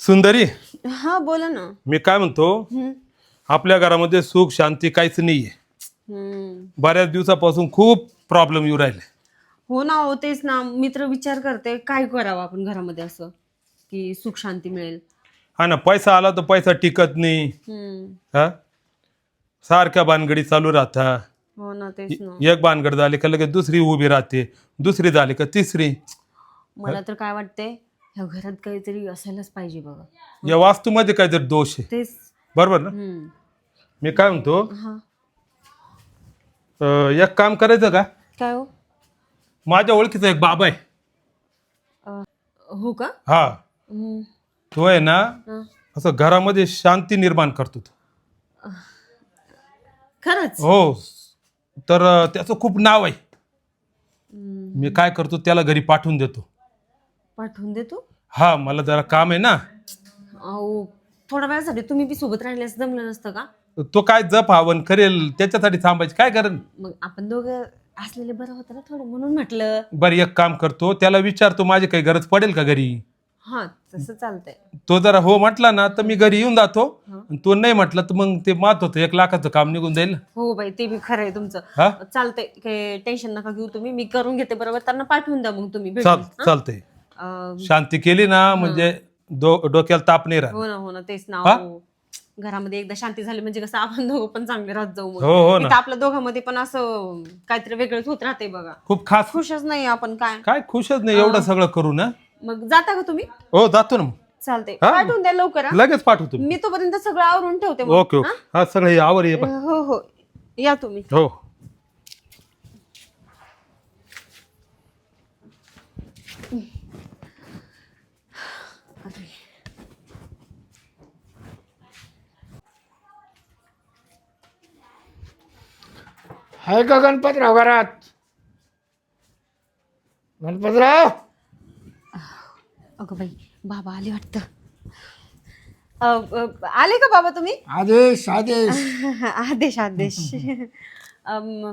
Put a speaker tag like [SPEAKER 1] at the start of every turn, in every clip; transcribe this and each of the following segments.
[SPEAKER 1] सुंदरी
[SPEAKER 2] हा बोला ना.
[SPEAKER 1] मी काय म्हणतो
[SPEAKER 2] हम्म.
[SPEAKER 1] आपल्या घरामध्ये सुख शांती काहीच नाहीये.
[SPEAKER 2] हम्म.
[SPEAKER 1] बऱ्याच दिवसापासून खूप प्रॉब्लेम येऊ राहिले.
[SPEAKER 2] हो ना हो तेच ना. मित्र विचार करते काय करावं आपण घरामध्ये असं की सुख शांती मिळेल?
[SPEAKER 1] हा ना पैसा आला तर पैसा टिकत नाही.
[SPEAKER 2] हम्म.
[SPEAKER 1] हा? सारख्या भानगडी चालू राहता.
[SPEAKER 2] हो ना तेच ना.
[SPEAKER 1] एक भानगड झाली का लगेच दुसरी उभी राहते दुसरी झाली का तिसरी.
[SPEAKER 2] मला तर काय वाटतंय ह्या घरात काहीतरी असायलाच पाहिजे बघा.
[SPEAKER 1] या वास्तूमध्ये काहीतरी दोष आहे.
[SPEAKER 2] तेच.
[SPEAKER 1] बरोबर ना?
[SPEAKER 2] हम्म.
[SPEAKER 1] मी काय म्हणतो?
[SPEAKER 2] हा.
[SPEAKER 1] अं, एक काम करायचं का?
[SPEAKER 2] काय हो?
[SPEAKER 1] माझ्या ओळखीचा एक बाबा आहे.
[SPEAKER 2] हो का?
[SPEAKER 1] हा.
[SPEAKER 2] हम्म.
[SPEAKER 1] तो आहे ना
[SPEAKER 2] हा.
[SPEAKER 1] असं घरामध्ये शांती निर्माण करतो तो.
[SPEAKER 2] खरंच?
[SPEAKER 1] हो. तर अं, त्याचं खूप नाव आहे.
[SPEAKER 2] हम्म.
[SPEAKER 1] मी काय करतो त्याला घरी पाठवून देतो.
[SPEAKER 2] पाठवून देतो
[SPEAKER 1] हा मला जरा काम आहे ना.
[SPEAKER 2] अहो थोड्या वेळासाठी तुम्ही बी सोबत राहिल्यास जमलं नसतं का?
[SPEAKER 1] तो काय जप हवन करेल त्याच्यासाठी थांबायचं. काय करेल
[SPEAKER 2] मग आपण दोघं असलेले बरं होतं ना थोडं म्हणून म्हटलं.
[SPEAKER 1] बरं एक काम करतो त्याला विचारतो माझी काही गरज पडेल का घरी?
[SPEAKER 2] हा तसं चालतंय.
[SPEAKER 1] तो जरा हो म्हटला ना तर मी घरी येऊन जातो. आणि तो नाही म्हटला तर मग ते मात होतं एक लाखाचं काम निघून जाईल.
[SPEAKER 2] हो बाई ते बी खरं आहे तुमचं.
[SPEAKER 1] हा?
[SPEAKER 2] चालतंय काही टेन्शन नका घेऊ तुम्ही. मी करून घेते बरोबर? त्यांना पाठवून द्या मग तुम्ही
[SPEAKER 1] चाल.
[SPEAKER 2] हा?
[SPEAKER 1] चालतंय.
[SPEAKER 2] अं,
[SPEAKER 1] शांती केली ना म्हणजे डो डोक्याला ताप नाही राहत
[SPEAKER 2] हो ना हो ना तेच ना
[SPEAKER 1] हा?
[SPEAKER 2] हो. घरामध्ये एकदा शांती झाली म्हणजे कसं आपण दोघं पण चांगले राहत जाऊ मग
[SPEAKER 1] हो हो ना.
[SPEAKER 2] आपल्या दोघांमध्ये पण असं काहीतरी वेगळंच होत राहते बघा.
[SPEAKER 1] खूप खास
[SPEAKER 2] खुशच नाही आपण काय.
[SPEAKER 1] काय खुशच नाही एवढं सगळं करू ना.
[SPEAKER 2] मग जाता का तुम्ही?
[SPEAKER 1] हो जातो ना मग.
[SPEAKER 2] चालते
[SPEAKER 1] हा?
[SPEAKER 2] पाठवून द्या लवकर हा?
[SPEAKER 1] लगेच पाठवतो मी.
[SPEAKER 2] तोपर्यंत सगळं आवरून ठेवते मग.
[SPEAKER 1] Okay okay. हा? सगळं हे आवर ये.
[SPEAKER 2] हो हो. या तुम्ही.
[SPEAKER 1] हो.
[SPEAKER 3] आहे का गणपतराव घरात? गणपतराव?
[SPEAKER 2] अगं बाई बाबा आले वाटतं. अ, अ, आले का बाबा तुम्ही?
[SPEAKER 3] आदेश आदेश.
[SPEAKER 2] आदेश आदेश. अम,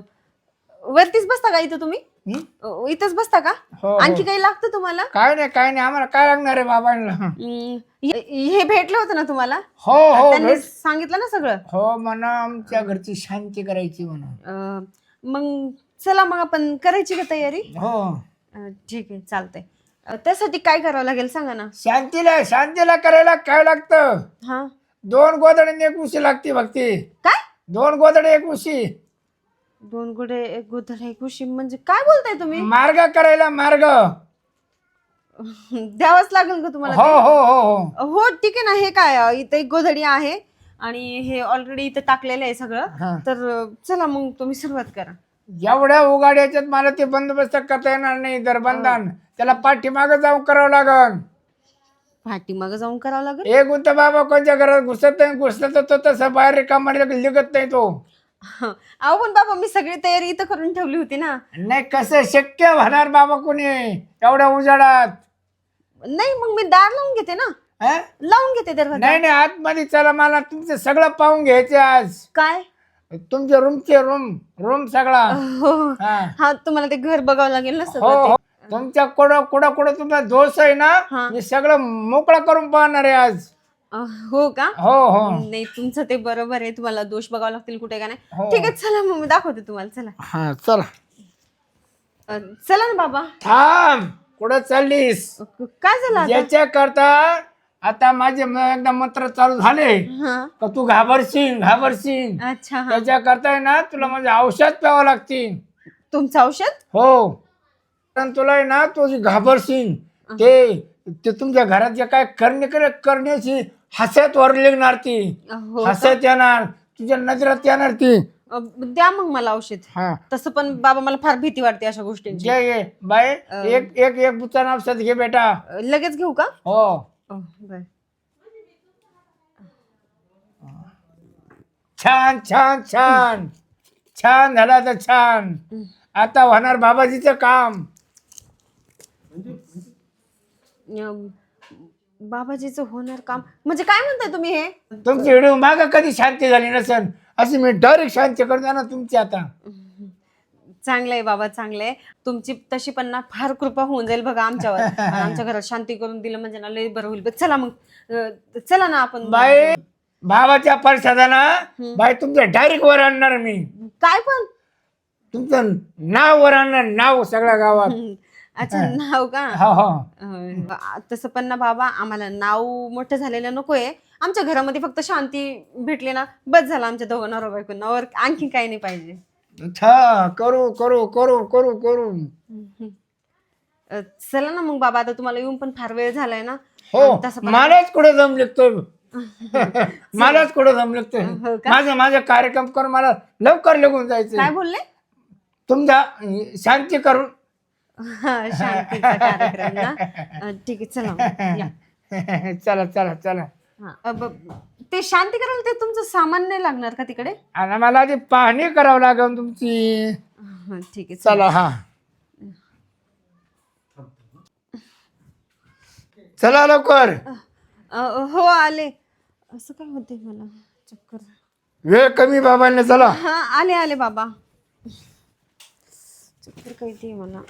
[SPEAKER 2] वरतीच बसता का इथं तुम्ही?
[SPEAKER 3] हं?
[SPEAKER 2] अ, इथंच बसता का?
[SPEAKER 3] हो, हो.
[SPEAKER 2] आणखी काही लागतं तुम्हाला?
[SPEAKER 3] काय नाही काय नाही. आम्हाला काय लागणार आहे बाबांना?
[SPEAKER 2] हे. हे भेटलं होतं ना तुम्हाला?
[SPEAKER 3] हो हो
[SPEAKER 2] त्यांनी
[SPEAKER 3] भेट
[SPEAKER 2] सांगितलं ना सगळं?
[SPEAKER 3] हो म्हणा आमच्या घरची शांती करायची म्हणा.
[SPEAKER 2] अ, मग चला मग आपण करायची का तयारी?
[SPEAKER 3] हो.
[SPEAKER 2] अ, ठीक आहे चालतंय. अ, त्यासाठी काय करावं लागेल सांगा ना?
[SPEAKER 3] शांतीला शांतीला करायला काय लागतं?
[SPEAKER 2] हा.
[SPEAKER 3] दोन गोदड एक उशी लागते भक्ती.
[SPEAKER 2] काय?
[SPEAKER 3] दोन गोदड एक उशी.
[SPEAKER 2] दोन गुडे एक गुदळ एक उशी म्हणजे काय बोलताय तुम्ही?
[SPEAKER 3] मार्ग करायला मार्ग. हो
[SPEAKER 2] द्यावंच लागेल का तुम्हाला
[SPEAKER 3] हो हो हो
[SPEAKER 2] ते? हो ठीक आहे ना हे काय इथं एक गोधडी आहे आणि हे ऑलरेडी इथं टाकलेलं आहे सगळं.
[SPEAKER 3] हा.
[SPEAKER 2] तर अ, चला मग तुम्ही सुरुवात करा.
[SPEAKER 3] एवढ्या उगाड्याच्यात मला ते बंदोबस्त करता येणार नाही दरबंधन. त्याला पाठीमाग जाऊन करावं लागल.
[SPEAKER 2] पाठीमागं जाऊन करावं लागेल?
[SPEAKER 3] एक गुंत बाबा कोणत्या घरात घुसत नाही घुसला तर तो तसा बाहेर रिकामा लिगत नाही तो.
[SPEAKER 2] अहो पण बाबा मी सगळी तयारी इथं करून ठेवली होती ना.
[SPEAKER 3] नाही कसं शक्य होणार बाबा कोणी? एवढ्या उजाडात.
[SPEAKER 2] नाही मग मी दार लावून घेते ना.
[SPEAKER 3] हं?
[SPEAKER 2] लावून घेते दरवाजा.
[SPEAKER 3] नाही नाही आतमध्ये चला मला तुमचं सगळं पाहून घ्यायचे आज.
[SPEAKER 2] काय?
[SPEAKER 3] तुमच्या रूमचे रूम रूम सगळा.
[SPEAKER 2] हो.
[SPEAKER 3] हा.
[SPEAKER 2] हा तुम्हाला ते घर बघावं लागेल ना
[SPEAKER 3] हो
[SPEAKER 2] सगळं
[SPEAKER 3] हो.
[SPEAKER 2] ते.
[SPEAKER 3] तुमच्या कुठं कुठं कुठं तुमचा दोष आहे ना
[SPEAKER 2] हा.
[SPEAKER 3] मी सगळं मोकळं करून पाहणार आहे आज.
[SPEAKER 2] हो का?
[SPEAKER 3] हो हो.
[SPEAKER 2] नाही तुमचं ते बरोबर आहे. तुम्हाला दोष बघावं लागतील कुठे का नाही.
[SPEAKER 3] हो.
[SPEAKER 2] ठीक आहे चला मग मी दाखवते तुम्हाला चला.
[SPEAKER 3] हा चला.
[SPEAKER 2] अ, चला ना बाबा.
[SPEAKER 3] थांब. कुठं चाललीस?
[SPEAKER 2] अ, काय झालं आता?
[SPEAKER 3] याच्या करता आता माझे म- एकदा मंत्र चालू झाले.
[SPEAKER 2] हा.
[SPEAKER 3] का तू घाबरशील घाबरशील.
[SPEAKER 2] अच्छा हा.
[SPEAKER 3] त्याच्या करता आहे ना तुला म्हणजे औषध प्यावं लागतील.
[SPEAKER 2] तुमचं औषध?
[SPEAKER 3] हो. कारण तुला आहे ना तू जी घाबरशील. ते ते तुमच्या घरात जे काय करणे करण्याची हसत वर निघणार ती.
[SPEAKER 2] हो
[SPEAKER 3] हसत येणार तुझ्या नजरात येणार ती.
[SPEAKER 2] अ, द्या मग मला औषध.
[SPEAKER 3] हा.
[SPEAKER 2] तसं पण बाबा मला फार भीती वाटते अशा गोष्टींची.
[SPEAKER 3] घे घे. बाय एक एक एक बुचान औषध घे बेटा.
[SPEAKER 2] अ, लगेच घेऊ का?
[SPEAKER 3] हो.
[SPEAKER 2] अ, बरं.
[SPEAKER 3] छान छान छान. छान झाला तर छान. आता होणार बाबाजीचं काम.
[SPEAKER 2] बाबाजीचं होणार काम? म्हणजे काय म्हणताय तुम्ही हे?
[SPEAKER 3] तुमची व्हिडिओ माग कधी शांती झाली नसेल? अशी मी डायरेक्ट शांती करतो ना तुमची आता.
[SPEAKER 2] चांगलं आहे बाबा चांगलं आहे तुमची तशी पण ना फार कृपा होऊन जाईल बघा आमच्यावर. आणि आमच्या घरात शांती करून दिलं म्हणजे ना लई बरं होईल. चला मग. अं, चला ना आपण.
[SPEAKER 3] बाई भावाच्या परिषदाना बाई तुमचं डायरेक्ट वर आणणार मी.
[SPEAKER 2] काय पण?
[SPEAKER 3] तुमचं नाव वर आणणार नाव सगळ्या गावात.
[SPEAKER 2] हम्म. अच्छा नाव का?
[SPEAKER 3] हो हो.
[SPEAKER 2] अं, तसं पण ना बाबा आम्हाला नाव मोठं झालेलं नकोय. आमच्या घरामध्ये फक्त शांती भेटली ना बस झालं आमच्या दोघं नवरा बायकोंना. वर आणखी काही नाही पाहिजे.
[SPEAKER 3] अच्छा करू करू करू करू करू.
[SPEAKER 2] अं, चला ना मग बाबा आता तुम्हाला येऊन पण फार वेळ झालाय ना.
[SPEAKER 3] हो
[SPEAKER 2] आणि तसं पण
[SPEAKER 3] मलाच कुठे दम लिखतोय मलाच कुठे दम लिखतोय
[SPEAKER 2] हो का?
[SPEAKER 3] माझं माझं कार्यक्रम करून मला लवकर निघून जायचं
[SPEAKER 2] काय बोलले?
[SPEAKER 3] तुमचा अं, शांती करून
[SPEAKER 2] हा, शांतीचा कार्यक्रम ना? अं, ठीक आहे चला या.
[SPEAKER 3] चला चला चला.
[SPEAKER 2] हा, अं, ब- ते शांती करायला ते तुमचं सामान नाही लागणार का तिकडे?
[SPEAKER 3] आणि मला आधी पाहणी करावं लागेल तुमची.
[SPEAKER 2] हा, ठीक आहे चला.
[SPEAKER 3] चला. हा. चला लवकर.
[SPEAKER 2] अं, हो आले. असं काय होते मला? चक्कर.
[SPEAKER 3] वेळ कमी बाबांना चला.
[SPEAKER 2] हा आले आले बाबा. चक्कर काय ते मला?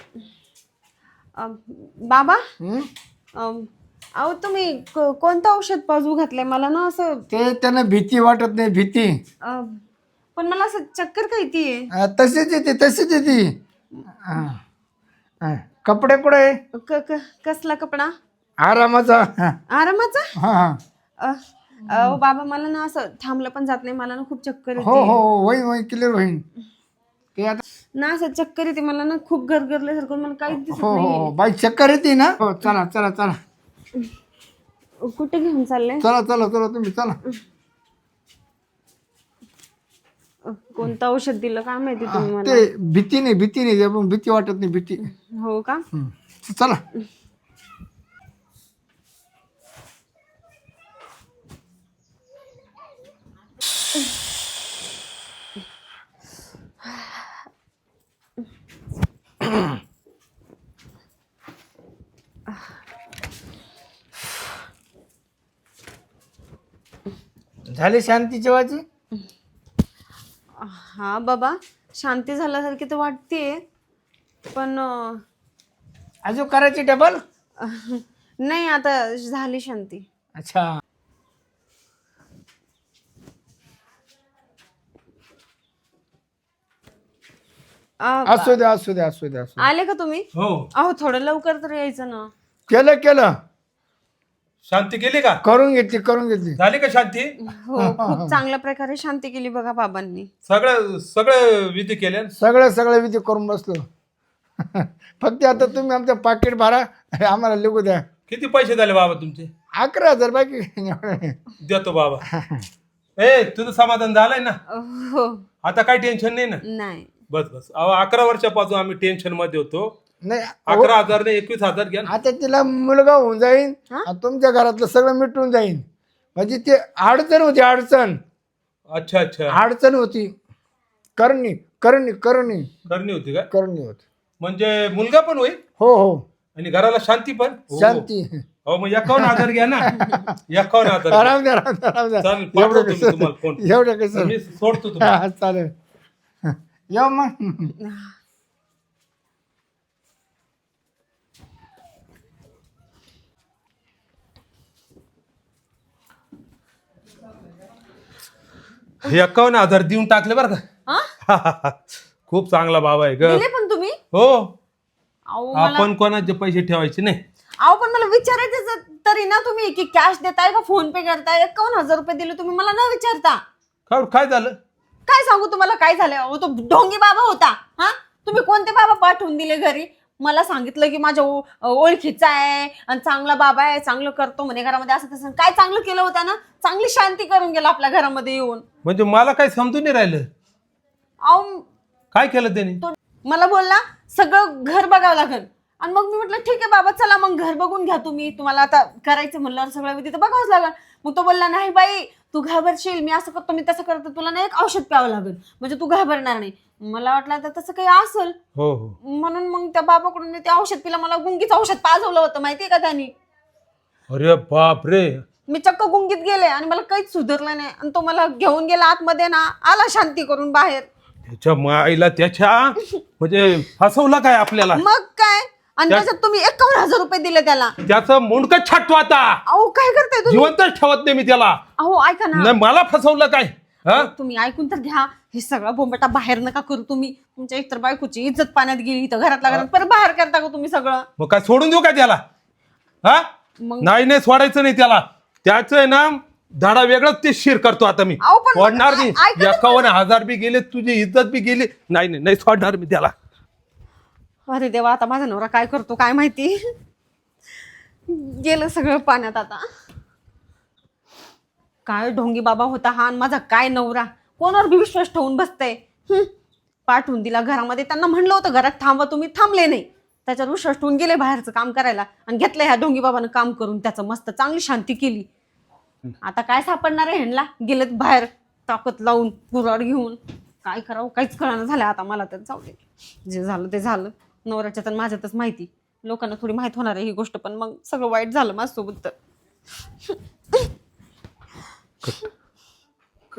[SPEAKER 2] अं, बाबा?
[SPEAKER 3] हं?
[SPEAKER 2] अं, अहो तुम्ही को- कोणतं औषध पाजू घातलंय? मला ना असं
[SPEAKER 3] ते त्यांना भीती वाटत नाही भीती.
[SPEAKER 2] अं, पण मला असं चक्कर काय ती
[SPEAKER 3] अं, तशीच येते तशीच येते. अं, अं, कपडे कुठे
[SPEAKER 2] कसला कपडा?
[SPEAKER 3] आरामाचा. हा
[SPEAKER 2] आरामाचा?
[SPEAKER 3] हा
[SPEAKER 2] अ, अहो बाबा मला ना असं थांबलं पण जात नाही. मला ना खूप चक्कर
[SPEAKER 3] हो
[SPEAKER 2] येते.
[SPEAKER 3] हो होईन होईन क्लिअर होईन. ते आता
[SPEAKER 2] ना असं चक्कर येते मला ना खूप गरगरल्यासारखं मला काहीच दिसत
[SPEAKER 3] हो हो
[SPEAKER 2] नाही
[SPEAKER 3] हो. बाई चक्कर येते ना? हो चला चला चला.
[SPEAKER 2] कुठे घेऊन चालले?
[SPEAKER 3] चला चला चला तुम्ही चला.
[SPEAKER 2] कोणतं औषध दिलं काय माहिती तुम्ही मला?
[SPEAKER 3] ते भीती नाही भीती नाही भीती वाटत नाही भीती.
[SPEAKER 2] हो का?
[SPEAKER 3] हं. चला. झाली शांतीची वाची
[SPEAKER 2] हा बाबा. शांती झाल्यासारखी तर वाटतेय पण अ,
[SPEAKER 3] अजून करायची डबल
[SPEAKER 2] नाही आता झाली शांती.
[SPEAKER 3] अच्छा. असू दे असू दे असू दे असू दे.
[SPEAKER 2] आले का तुम्ही?
[SPEAKER 1] हो.
[SPEAKER 2] अहो थोडं लवकर तर यायचं ना.
[SPEAKER 3] केलं केलं.
[SPEAKER 1] शांती केली का?
[SPEAKER 3] करून घेतली करून घेतली.
[SPEAKER 1] झाली का शांती?
[SPEAKER 2] हो खूप चांगल्या प्रकारे शांती केली बघा बाबांनी.
[SPEAKER 1] सगळं सगळं विधी केल्या
[SPEAKER 3] सगळं सगळं विधी करून बसलो. फक्त आता तुम्ही आमचं पाकिट भरा आम्हाला लिहू द्या.
[SPEAKER 1] किती पैसे झाले बाबा तुमचे?
[SPEAKER 3] अकरा हजार बाकी.
[SPEAKER 1] देतो बाबा. ए तुझं समाधान झालंय ना?
[SPEAKER 2] हो.
[SPEAKER 1] आता काही टेन्शन नाही ना?
[SPEAKER 2] नाही.
[SPEAKER 1] बस बस. अहो अकरा वर्षापासून आम्ही टेन्शनमध्ये होतो.
[SPEAKER 3] नाही
[SPEAKER 1] अकरा हजार नाही एकवीस हजार घ्या ना.
[SPEAKER 3] आता तिला मुलगा होऊन जाईन
[SPEAKER 2] हा?
[SPEAKER 3] आणि तुमच्या घरातलं सगळं मिटून जाईन. म्हणजे ते अडचण होती अडचण.
[SPEAKER 1] अच्छा अच्छा.
[SPEAKER 3] अडचण होती. करणी करणी करणी.
[SPEAKER 1] करणी होती का?
[SPEAKER 3] करणी होती.
[SPEAKER 1] म्हणजे मुलगा पण होईल?
[SPEAKER 3] हो हो.
[SPEAKER 1] आणि घराला शांती पण? हो.
[SPEAKER 3] शांती.
[SPEAKER 1] हो मग एकावन्न हजार घ्या ना. एकावन्न हजार घ्या.
[SPEAKER 3] आराम द्या आराम द्या आराम द्या.
[SPEAKER 1] चालेल, पाठवतो
[SPEAKER 3] एवढं
[SPEAKER 1] मी
[SPEAKER 3] कसं
[SPEAKER 1] तुम्हाला फोन.
[SPEAKER 3] एवढं कसं
[SPEAKER 1] मी सोडतो तुम्हाला.
[SPEAKER 3] हा, चालेल. येऊ मग
[SPEAKER 1] एकावन्न हजार देऊन टाकले बरं
[SPEAKER 2] हा?
[SPEAKER 1] का खूप चांगला बाबा आहे ग.
[SPEAKER 2] दिले पण तुम्ही?
[SPEAKER 1] हो.
[SPEAKER 2] अहो मला
[SPEAKER 1] आपण कोणाचे पैसे ठेवायचे नाही.
[SPEAKER 2] अहो पण मला विचारायचं तरी ना तुम्ही की कॅश देताय का फोन पे करताय? एकावन्न हजार रुपये दिले तुम्ही मला न विचारता.
[SPEAKER 1] काय झालं?
[SPEAKER 2] काय सांगू तुम्हाला काय झालं अहो तो ढोंगी बाबा होता. हा? तुम्ही कोणते बाबा पाठवून दिले घरी? मला सांगितलं की माझ्या ओळखीचा आहे आणि चांगला बाबा आहे चांगलं करतो म्हणे घरामध्ये असं तसं. काय चांगलं केलं होतं ना? चांगली शांती करून गेला आपल्या घरामध्ये येऊन.
[SPEAKER 1] म्हणजे मला काही समजून नाही राहिलं.
[SPEAKER 2] अहो
[SPEAKER 1] काय केलं त्याने?
[SPEAKER 2] तो मला बोलला सगळं घर बघावं लागेल. आणि मग मी म्हटलं ठीक आहे बाबा चला मग घर बघून घ्या तुम्ही. तुम्हाला आता करायचं म्हणल्यावर सगळं विधी तर बघावंच लागेल. मग तो बोलला नाही बाई तू घाबरशील मी असं करतो मी तसं करतो तुला ना एक औषध प्यावं लागेल. म्हणजे तू घाबरणार नाही. मला वाटलं आता तसं काही असेल.
[SPEAKER 1] हो हो.
[SPEAKER 2] म्हणून मग त्या बाबाकडून मी ते औषध पिलं. मला गुंगीचं औषध पाजवलं होतं माहितीये का त्यांनी?
[SPEAKER 1] अरे बाप रे.
[SPEAKER 2] मी चक्क गुंगीत गेले आणि मला काहीच सुधारलं नाही. आणि तो मला घेऊन गेला आतमध्ये ना आला शांती करून बाहेर.
[SPEAKER 1] त्याच्या माईला त्याच्या म्हणजे फसवलं काय आपल्याला?
[SPEAKER 2] मग काय? आणि
[SPEAKER 1] त्या-
[SPEAKER 2] त्याच्यात तुम्ही एकावन्न हजार रुपये दिले त्याला.
[SPEAKER 1] त्याचं मुंडकं छाटतो आता.
[SPEAKER 2] अहो काय करताय तुम्ही?
[SPEAKER 1] जिवंतच ठेवत नाही मी त्याला.
[SPEAKER 2] अहो ऐका ना.
[SPEAKER 1] नाही मला फसवलं काय? हा?
[SPEAKER 2] तुम्ही ऐकून तर घ्या. हे सगळं बोंबटा बाहेर नका करू तुम्ही. तुमच्या एकतर बायकोची इज्जत पाण्यात गेली इथं घरातल्या घरात परत बाहेर करता का तुम्ही सगळं?
[SPEAKER 1] मग काय सोडून देऊ का त्याला? हा?
[SPEAKER 2] मग
[SPEAKER 1] नाही नाही सोडायचं नाही त्याला. त्याच आहे ना धाडा वेगळाच ते शिर करतो आता मी.
[SPEAKER 2] अहो, पण मग
[SPEAKER 1] सोडणार नाही. एकावन्न हजार बी गेले तुझी इज्जत बी गेली. नाही नाही नाही सोडणार मी त्याला.
[SPEAKER 2] अरे देवा आता माझा नवरा काय करतो काय माहिती? गेलं सगळं पाण्यात आता. काय ढोंगी बाबा होता हा आणि माझा काय नवरा? कोणावर बी विश्वास ठेवून बसतंय? पाठवून दिला घरामध्ये. त्यांना म्हणलं होतं घरात थांबा तुम्ही थांबले नाही. त्याच्यावर विश्वास ठेवून गेले बाहेरचं काम करायला आणि घेतलं ह्या ढोंगी बाबानं काम करून. त्याचं मस्त चांगली शांती केली. आता काय सापडणार आहे ह्यांना? गेलेत बाहेर ताकद लावून कुराड घेऊन. काय करावं काहीच कळणं झालं आता मला तर. जाऊ दे. जे झालं ते झालं. नवऱ्याच्या तर माझ्यातच माहिती. लोकांना थोडी माहीत होणार आहे ही गोष्ट पण मग सगळं वाईट झालं माझ्यासोबत तर.